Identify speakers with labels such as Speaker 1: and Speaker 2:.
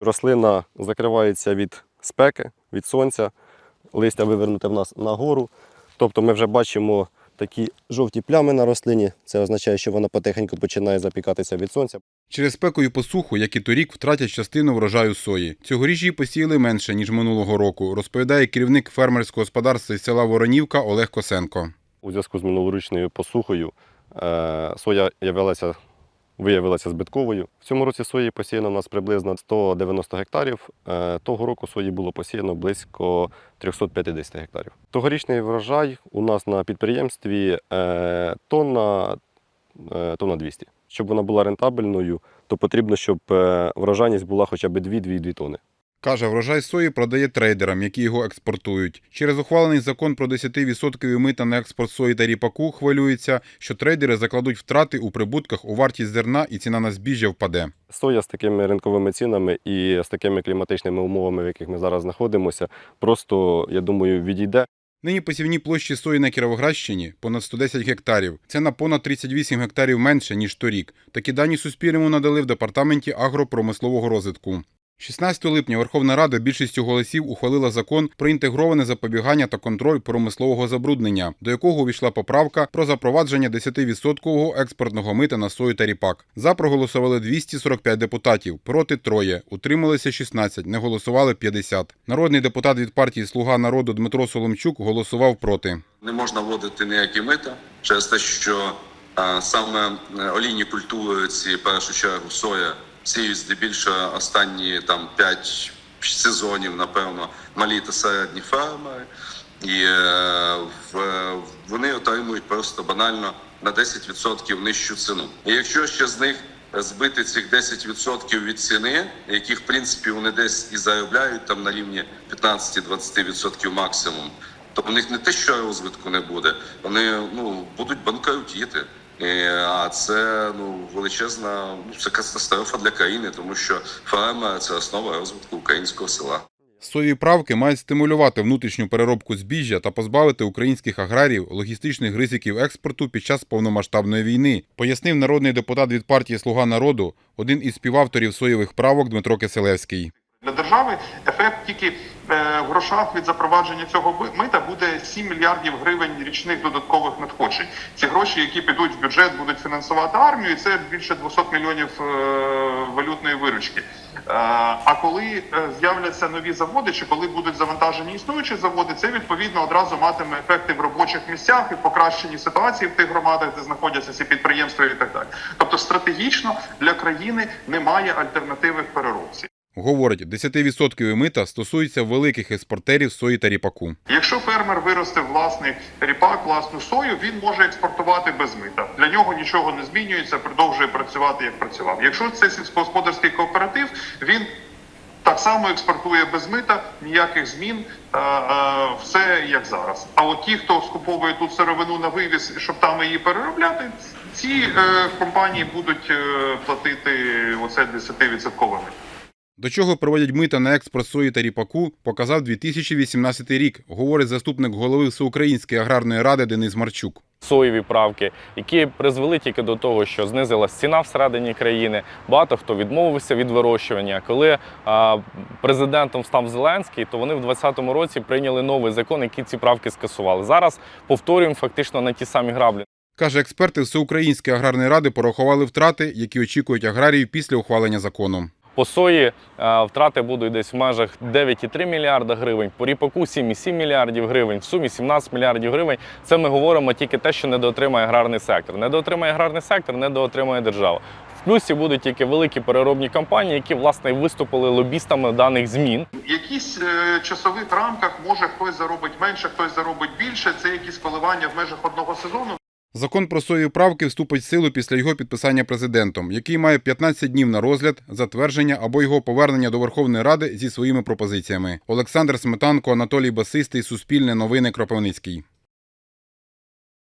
Speaker 1: Рослина закривається від спеки, від сонця, листя вивернуте в нас нагору. Тобто ми вже бачимо такі жовті плями на рослині. Це означає, що вона потихеньку починає запікатися від сонця.
Speaker 2: Через спеку і посуху, як і торік, втратять частину врожаю сої. Цьогоріч її посіяли менше, ніж минулого року, розповідає керівник фермерського господарства із села Воронівка Олег Косенко.
Speaker 1: У зв'язку з минулорічною посухою е, соя явилася, виявилася збитковою. В цьому році сої посіяно у нас приблизно 190 гектарів. Е, Того року сої було посіяно близько 350 гектарів. Тогорічний врожай у нас на підприємстві е, тонна, е, тонна 200. Щоб вона була рентабельною, то потрібно, щоб врожайність була хоча б 2-2,2 тонни.
Speaker 2: Каже, врожай сої продає трейдерам, які його експортують. Через ухвалений закон про 10% мита на експорт сої та ріпаку хвилюється, що трейдери закладуть втрати у прибутках у вартість зерна і ціна на збіжжя впаде.
Speaker 1: Соя з такими ринковими цінами і з такими кліматичними умовами, в яких ми зараз знаходимося, просто, я думаю, відійде.
Speaker 2: Нині посівні площі сої на Кіровоградщині понад 110 гектарів. Це на понад 38 гектарів менше, ніж торік. Такі дані Суспільному надали в департаменті агропромислового розвитку. 16 липня Верховна Рада більшістю голосів ухвалила закон про інтегроване запобігання та контроль промислового забруднення, до якого увійшла поправка про запровадження 10% експортного мита на сою та ріпак. За проголосували 245 депутатів, проти троє, утрималися 16, не голосували 50. Народний депутат від партії Слуга народу Дмитро Соломчук голосував проти.
Speaker 3: Не можна вводити ніякі мита через те, що саме е, олійні культури, ці першу чергу соя, сіють здебільшого останні там 5 сезонів, напевно, малі та середні фермери, і е, в, вони отримують просто банально на 10% нижчу ціну. І якщо ще з них збити цих 10% від ціни, які в принципі вони десь і заробляють там на рівні 15-20% максимум, то в них не те, що розвитку не буде, вони ну будуть банкрутіти. І, А це ну величезна ну, це катастрофа для країни, тому що ферма це основа розвитку українського села.
Speaker 2: Соєві правки мають стимулювати внутрішню переробку збіжжя та позбавити українських аграріїв логістичних ризиків експорту під час повномасштабної війни, пояснив народний депутат від партії Слуга народу, один із співавторів соєвих правок Дмитро Киселевський.
Speaker 4: Для держави ефект тільки е, в грошах від запровадження цього мита буде 7 мільярдів гривень річних додаткових надходжень. Ці гроші, які підуть в бюджет, будуть фінансувати армію. і Це більше 200 мільйонів е, валютної виручки. Е, А коли з'являться нові заводи, чи коли будуть завантажені існуючі заводи, це відповідно одразу матиме ефекти в робочих місцях і покращенні ситуації в тих громадах, де знаходяться ці підприємства, і так далі. Тобто, стратегічно для країни немає альтернативи в переробці.
Speaker 2: Говорить, 10% мита стосується великих експортерів сої та ріпаку.
Speaker 4: Якщо фермер виростив власний ріпак, власну сою, він може експортувати без мита. Для нього нічого не змінюється, продовжує працювати як працював. Якщо це сільськогосподарський кооператив, він так само експортує без мита, ніяких змін, е, е, все як зараз. А от ті, хто скуповує тут сировину на вивіз, щоб там її переробляти, ці е, компанії будуть платити оце 10% мито.
Speaker 2: До чого проводять мита на експорт сої та ріпаку, показав 2018 рік, говорить заступник голови Всеукраїнської аграрної ради Денис Марчук.
Speaker 5: соєві правки, які призвели тільки до того, що знизилась ціна всередині країни. Багато хто відмовився від вирощування. Коли а, президентом став Зеленський, то вони в 2020 році прийняли новий закон, який ці правки скасували. Зараз повторюємо фактично на ті самі граблі.
Speaker 2: Каже, експерти Всеукраїнської аграрної ради порахували втрати, які очікують аграріїв після ухвалення закону.
Speaker 5: По сої втрати будуть десь в межах 9,3 мільярда гривень, по ріпаку 7,7 мільярдів гривень, в сумі 17 мільярдів гривень. Це ми говоримо тільки те, що недоотримає аграрний сектор. Недоотримає аграрний сектор, недоотримає держава. В плюсі будуть тільки великі переробні компанії, які власне виступили лобістами даних змін.
Speaker 4: Якісь е, часових рамках може хтось заробить менше, хтось заробить більше. Це якісь коливання в межах одного сезону.
Speaker 2: Закон про соєві правки вступить в силу після його підписання президентом, який має 15 днів на розгляд, затвердження або його повернення до Верховної Ради зі своїми пропозиціями. Олександр Сметанко, Анатолій Басистий, Суспільне новини Кропивницький.